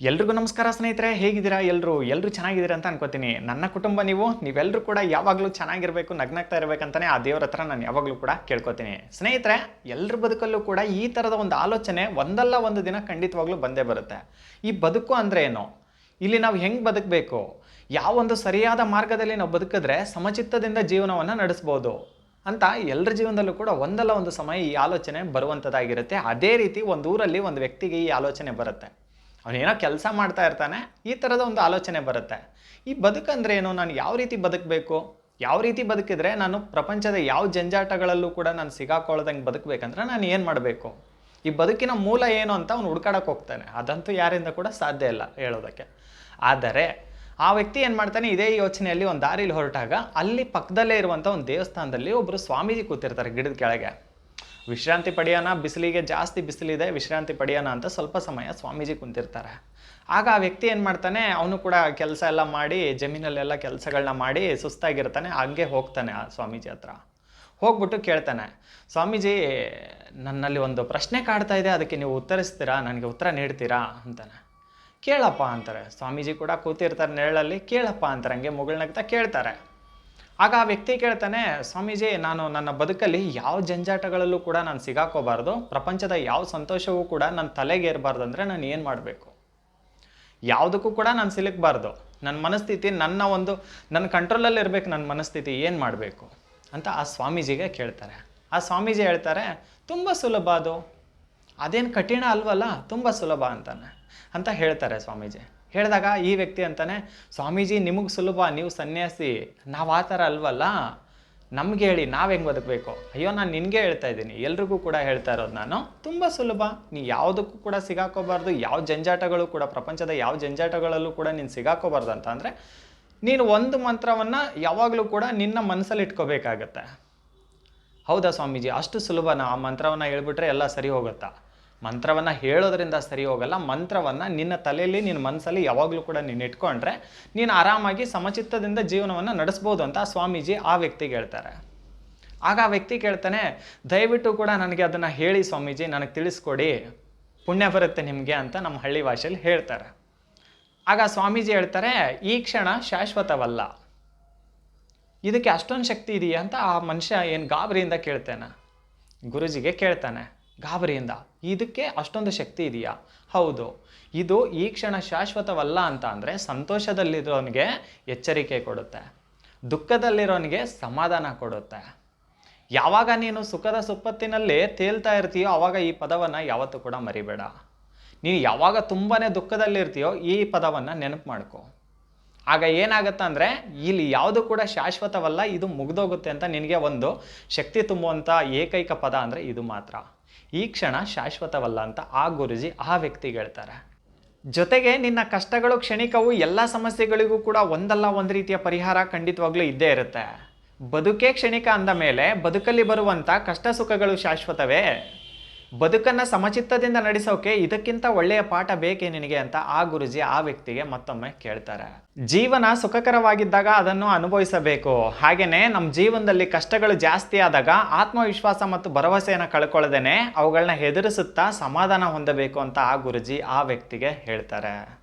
ಎಲ್ರಿಗೂ ನಮಸ್ಕಾರ ಸ್ನೇಹಿತರೆ, ಹೇಗಿದ್ದೀರಾ? ಎಲ್ಲರೂ ಎಲ್ಲರೂ ಚೆನ್ನಾಗಿದ್ದೀರಾ ಅಂತ ಅನ್ಕೋತೀನಿ. ನನ್ನ ಕುಟುಂಬ ನೀವು ನೀವೆಲ್ಲರೂ ಕೂಡ ಯಾವಾಗಲೂ ಚೆನ್ನಾಗಿರಬೇಕು, ನಗ್ನಗ್ತಾ ಇರಬೇಕಂತಾನೆ ಆ ದೇವ್ರ ಹತ್ರ ನಾನು ಯಾವಾಗಲೂ ಕೂಡ ಕೇಳ್ಕೊತೀನಿ. ಸ್ನೇಹಿತರೆ ಎಲ್ಲರ ಬದುಕಲ್ಲೂ ಕೂಡ ಈ ಥರದ ಒಂದು ಆಲೋಚನೆ ಒಂದಲ್ಲ ಒಂದು ದಿನ ಖಂಡಿತವಾಗ್ಲೂ ಬಂದೇ ಬರುತ್ತೆ. ಈ ಬದುಕು ಅಂದರೆ ಏನು? ಇಲ್ಲಿ ನಾವು ಹೆಂಗೆ ಬದುಕಬೇಕು? ಯಾವ ಒಂದು ಸರಿಯಾದ ಮಾರ್ಗದಲ್ಲಿ ನಾವು ಬದುಕಿದ್ರೆ ಸಮಚಿತ್ತದಿಂದ ಜೀವನವನ್ನು ನಡೆಸ್ಬೋದು ಅಂತ ಎಲ್ಲರ ಜೀವನದಲ್ಲೂ ಕೂಡ ಒಂದಲ್ಲ ಒಂದು ಸಮಯ ಈ ಆಲೋಚನೆ ಬರುವಂಥದ್ದಾಗಿರುತ್ತೆ ಅದೇ ರೀತಿ ಒಂದು ಊರಲ್ಲಿ ಒಂದು ವ್ಯಕ್ತಿಗೆ ಈ ಆಲೋಚನೆ ಬರುತ್ತೆ. ಅವನೇನೋ ಕೆಲಸ ಮಾಡ್ತಾ ಇರ್ತಾನೆ, ಈ ಥರದ ಒಂದು ಆಲೋಚನೆ ಬರುತ್ತೆ. ಈ ಬದುಕಂದ್ರೆ ಏನು? ನಾನು ಯಾವ ರೀತಿ ಬದುಕಬೇಕು? ಯಾವ ರೀತಿ ಬದುಕಿದ್ರೆ ನಾನು ಪ್ರಪಂಚದ ಯಾವ ಜಂಜಾಟಗಳಲ್ಲೂ ಕೂಡ ನಾನು ಸಿಗಾಕೊಳ್ಳೋದಂಗೆ ಬದುಕಬೇಕಂದ್ರೆ ನಾನು ಏನು ಮಾಡಬೇಕು? ಈ ಬದುಕಿನ ಮೂಲ ಏನು ಅಂತ ಅವ್ನು ಹುಡ್ಕಾಡಕ್ಕೆ ಹೋಗ್ತಾನೆ. ಅದಂತೂ ಯಾರಿಂದ ಕೂಡ ಸಾಧ್ಯ ಇಲ್ಲ ಹೇಳೋದಕ್ಕೆ. ಆದರೆ ಆ ವ್ಯಕ್ತಿ ಏನು ಮಾಡ್ತಾನೆ? ಇದೇ ಯೋಚನೆಯಲ್ಲಿ ಒಂದು ದಾರಿಲಿ ಹೊರಟಾಗ ಅಲ್ಲಿ ಪಕ್ಕದಲ್ಲೇ ಇರುವಂಥ ಒಂದು ದೇವಸ್ಥಾನದಲ್ಲಿ ಒಬ್ಬರು ಸ್ವಾಮೀಜಿ ಕೂತಿರ್ತಾರೆ ಗಿಡದ ಕೆಳಗೆ. ವಿಶ್ರಾಂತಿ ಪಡೆಯೋಣ, ಬಿಸಿಲಿಗೆ ಜಾಸ್ತಿ ಬಿಸಿಲಿದೆ, ವಿಶ್ರಾಂತಿ ಪಡೆಯೋಣ ಅಂತ ಸ್ವಲ್ಪ ಸಮಯ ಸ್ವಾಮೀಜಿ ಕುಂತಿರ್ತಾರೆ. ಆಗ ಆ ವ್ಯಕ್ತಿ ಏನು ಮಾಡ್ತಾನೆ, ಅವನು ಕೂಡ ಕೆಲಸ ಎಲ್ಲ ಮಾಡಿ, ಜಮೀನಲ್ಲೆಲ್ಲ ಕೆಲಸಗಳನ್ನ ಮಾಡಿ ಸುಸ್ತಾಗಿರ್ತಾನೆ, ಹಂಗೆ ಹೋಗ್ತಾನೆ ಆ ಸ್ವಾಮೀಜಿ ಹತ್ರ. ಹೋಗ್ಬಿಟ್ಟು ಕೇಳ್ತಾನೆ, ಸ್ವಾಮೀಜಿ, ನನ್ನಲ್ಲಿ ಒಂದು ಪ್ರಶ್ನೆ ಕಾಡ್ತಾ ಇದೆ, ಅದಕ್ಕೆ ನೀವು ಉತ್ತರಿಸ್ತೀರಾ, ನನಗೆ ಉತ್ತರ ನೀಡ್ತೀರಾ ಅಂತಾನೆ. ಕೇಳಪ್ಪ ಅಂತಾರೆ. ಸ್ವಾಮೀಜಿ ಕೂಡ ಕೂತಿರ್ತಾರೆ ನೆರಳಲ್ಲಿ, ಕೇಳಪ್ಪ ಅಂತಾರೆ, ಹಂಗೆ ಮುಗುಳ್ನಗ್ತಾ ಕೇಳ್ತಾರೆ. ಆಗ ಆ ವ್ಯಕ್ತಿ ಕೇಳ್ತಾನೆ, ಸ್ವಾಮೀಜಿ, ನಾನು ನನ್ನ ಬದುಕಲ್ಲಿ ಯಾವ ಜಂಜಾಟಗಳಲ್ಲೂ ಕೂಡ ನಾನು ಸಿಗಾಕೋಬಾರ್ದು. ಪ್ರಪಂಚದ ಯಾವ ಸಂತೋಷವೂ ಕೂಡ ನನ್ನ ತಲೆಗೆ ಏರಬಾರ್ದು ಅಂದರೆ ನಾನು ಏನು ಮಾಡಬೇಕು? ಯಾವುದಕ್ಕೂ ಕೂಡ ನಾನು ಸಿಲುಕಬಾರ್ದು. ನನ್ನ ಮನಸ್ಥಿತಿ, ನನ್ನ ಒಂದು, ನನ್ನ ಕಂಟ್ರೋಲಲ್ಲಿ ಇರಬೇಕು ನನ್ನ ಮನಸ್ಥಿತಿ, ಏನು ಮಾಡಬೇಕು? ಅಂತ ಆ ಸ್ವಾಮೀಜಿಗೆ ಕೇಳ್ತಾರೆ. ಆ ಸ್ವಾಮೀಜಿ ಹೇಳ್ತಾರೆ, ತುಂಬ ಸುಲಭ ಅದು. ಅದೇನು ಕಠಿಣ ಅಲ್ವಲ್ಲ, ತುಂಬ ಸುಲಭ ಅಂತಾನೆ. ಅಂತ ಹೇಳ್ತಾರೆ ಸ್ವಾಮೀಜಿ. ಹೇಳಿದಾಗ ಈ ವ್ಯಕ್ತಿ ಅಂತಾನೆ, ಸ್ವಾಮೀಜಿ, ನಿಮಗೆ ಸುಲಭ, ನೀವು ಸನ್ಯಾಸಿ. ನಾವು ಆ ಥರ ಅಲ್ವಲ್ಲ? ನಮ್ಗೆ ಹೇಳಿ, ನಾವು ಹೆಂಗೆ ಬದುಕಬೇಕು? ಅಯ್ಯೋ, ನಾನು ನಿನಗೆ ಹೇಳ್ತಾ ಇದ್ದೀನಿ. ಎಲ್ರಿಗೂ ಕೂಡ ಹೇಳ್ತಾ ಇರೋದು ನಾನು. ತುಂಬ ಸುಲಭ. ನೀವು ಯಾವುದಕ್ಕೂ ಕೂಡ ಸಿಗಾಕೋಬಾರ್ದು. ಯಾವ ಜಂಜಾಟಗಳು ಕೂಡ, ಪ್ರಪಂಚದ ಯಾವ ಜಂಜಾಟಗಳಲ್ಲೂ ಕೂಡ ನೀನು ಸಿಗಾಕೋಬಾರ್ದು ಅಂತ ಅಂದರೆ, ನೀನು ಒಂದು ಮಂತ್ರವನ್ನು ಯಾವಾಗಲೂ ಕೂಡ ನಿನ್ನ ಮನಸ್ಸಲ್ಲಿ ಇಟ್ಕೋಬೇಕಾಗತ್ತೆ. ಹೌದಾ ಸ್ವಾಮೀಜಿ? ಅಷ್ಟು ಸುಲಭನಾ? ಆ ಮಂತ್ರವನ್ನು ಹೇಳ್ಬಿಟ್ರೆ ಎಲ್ಲ ಸರಿ ಹೋಗುತ್ತಾ? ಮಂತ್ರವನ್ನು ಹೇಳೋದ್ರಿಂದ ಸರಿ ಹೋಗಲ್ಲ, ಮಂತ್ರವನ್ನು ನಿನ್ನ ತಲೆಯಲ್ಲಿ, ನಿನ್ನ ಮನಸ್ಸಲ್ಲಿ ಯಾವಾಗಲೂ ಕೂಡ ನೀನು ಇಟ್ಕೊಂಡ್ರೆ ನೀನು ಆರಾಮಾಗಿ ಸಮಚಿತ್ತದಿಂದ ಜೀವನವನ್ನು ನಡೆಸ್ಬೋದು ಅಂತ ಸ್ವಾಮೀಜಿ ಆ ವ್ಯಕ್ತಿ ಹೇಳ್ತಾರೆ. ಆಗ ಆ ವ್ಯಕ್ತಿ ಕೇಳ್ತಾನೆ, ದಯವಿಟ್ಟು ಕೂಡ ನನಗೆ ಅದನ್ನು ಹೇಳಿ ಸ್ವಾಮೀಜಿ, ನನಗೆ ತಿಳಿಸ್ಕೊಡಿ. ಪುಣ್ಯ ಬರುತ್ತೆ ನಿಮಗೆ ಅಂತ ನಮ್ಮ ಹಳ್ಳಿ ಭಾಷೆಯಲ್ಲಿ ಹೇಳ್ತಾರೆ. ಆಗ ಸ್ವಾಮೀಜಿ ಹೇಳ್ತಾರೆ, ಈ ಕ್ಷಣ ಶಾಶ್ವತವಲ್ಲ. ಇದಕ್ಕೆ ಅಷ್ಟೊಂದು ಶಕ್ತಿ ಇದೆಯಾ? ಅಂತ ಆ ಮನುಷ್ಯ ಏನು ಗಾಬರಿಯಿಂದ ಕೇಳ್ತಾನೆ. ಗುರುಜಿಗೆ ಕೇಳ್ತಾನೆ ಗಾಬರಿಯಿಂದ. ಇದಕ್ಕೆ ಅಷ್ಟೊಂದು ಶಕ್ತಿ ಇದೆಯಾ? ಹೌದು. ಇದು ಈ ಕ್ಷಣ ಶಾಶ್ವತವಲ್ಲ ಅಂತ ಅಂದರೆ ಸಂತೋಷದಲ್ಲಿರೋನಿಗೆ ಎಚ್ಚರಿಕೆ ಕೊಡುತ್ತೆ. ದುಃಖದಲ್ಲಿರೋನಿಗೆ ಸಮಾಧಾನ ಕೊಡುತ್ತೆ. ಯಾವಾಗ ನೀನು ಸುಖದ ಸುಪ್ಪತ್ತಿನಲ್ಲಿ ತೇಲ್ತಾ ಇರ್ತೀಯೋ ಆವಾಗ ಈ ಪದವನ್ನು ಯಾವತ್ತೂ ಕೂಡ ಮರಿಬೇಡ. ನೀನು ಯಾವಾಗ ತುಂಬಾ ದುಃಖದಲ್ಲಿರ್ತೀಯೋ ಈ ಪದವನ್ನು ನೆನಪು ಮಾಡ್ಕೊ. ಆಗ ಏನಾಗುತ್ತೆ ಅಂದರೆ ಇಲ್ಲಿ ಯಾವುದು ಕೂಡ ಶಾಶ್ವತವಲ್ಲ, ಇದು ಮುಗ್ದೋಗುತ್ತೆ ಅಂತ ನಿನಗೆ ಒಂದು ಶಕ್ತಿ ತುಂಬುವಂಥ ಏಕೈಕ ಪದ ಅಂದರೆ ಇದು ಮಾತ್ರ. ಈ ಕ್ಷಣ ಶಾಶ್ವತವಲ್ಲ ಅಂತ ಆ ಗುರುಜಿ ಆ ವ್ಯಕ್ತಿಗೆ ಹೇಳ್ತಾರೆ. ಜೊತೆಗೆ ನಿನ್ನ ಕಷ್ಟಗಳು, ಕ್ಷಣಿಕವು ಎಲ್ಲ ಸಮಸ್ಯೆಗಳಿಗೂ ಕೂಡ ಒಂದಲ್ಲ ಒಂದು ರೀತಿಯ ಪರಿಹಾರ ಖಂಡಿತವಾಗ್ಲೂ ಇದ್ದೇ ಇರುತ್ತೆ. ಬದುಕೇ ಕ್ಷಣಿಕ ಅಂದ ಮೇಲೆ ಬದುಕಲ್ಲಿ ಬರುವಂಥ ಕಷ್ಟ ಸುಖಗಳು ಶಾಶ್ವತವೇ? ಬದುಕನ್ನು ಸಮಚಿತ್ತದಿಂದ ನಡೆಸೋಕೆ ಇದಕ್ಕಿಂತ ಒಳ್ಳೆಯ ಪಾಠ ಬೇಕೇ ನಿನಗೆ ಅಂತ ಆ ಗುರುಜಿ ಆ ವ್ಯಕ್ತಿಗೆ ಮತ್ತೊಮ್ಮೆ ಕೇಳ್ತಾರೆ. ಜೀವನ ಸುಖಕರವಾಗಿದ್ದಾಗ ಅದನ್ನು ಅನುಭವಿಸಬೇಕು. ಹಾಗೆಯೇ ನಮ್ಮ ಜೀವನದಲ್ಲಿ ಕಷ್ಟಗಳು ಜಾಸ್ತಿ ಆದಾಗ ಆತ್ಮವಿಶ್ವಾಸ ಮತ್ತು ಭರವಸೆಯನ್ನು ಕಳ್ಕೊಳ್ಳದೇನೆ ಅವುಗಳನ್ನ ಹೆದರಿಸುತ್ತಾ ಸಮಾಧಾನ ಹೊಂದಬೇಕು ಅಂತ ಆ ಗುರುಜಿ ಆ ವ್ಯಕ್ತಿಗೆ ಹೇಳ್ತಾರೆ.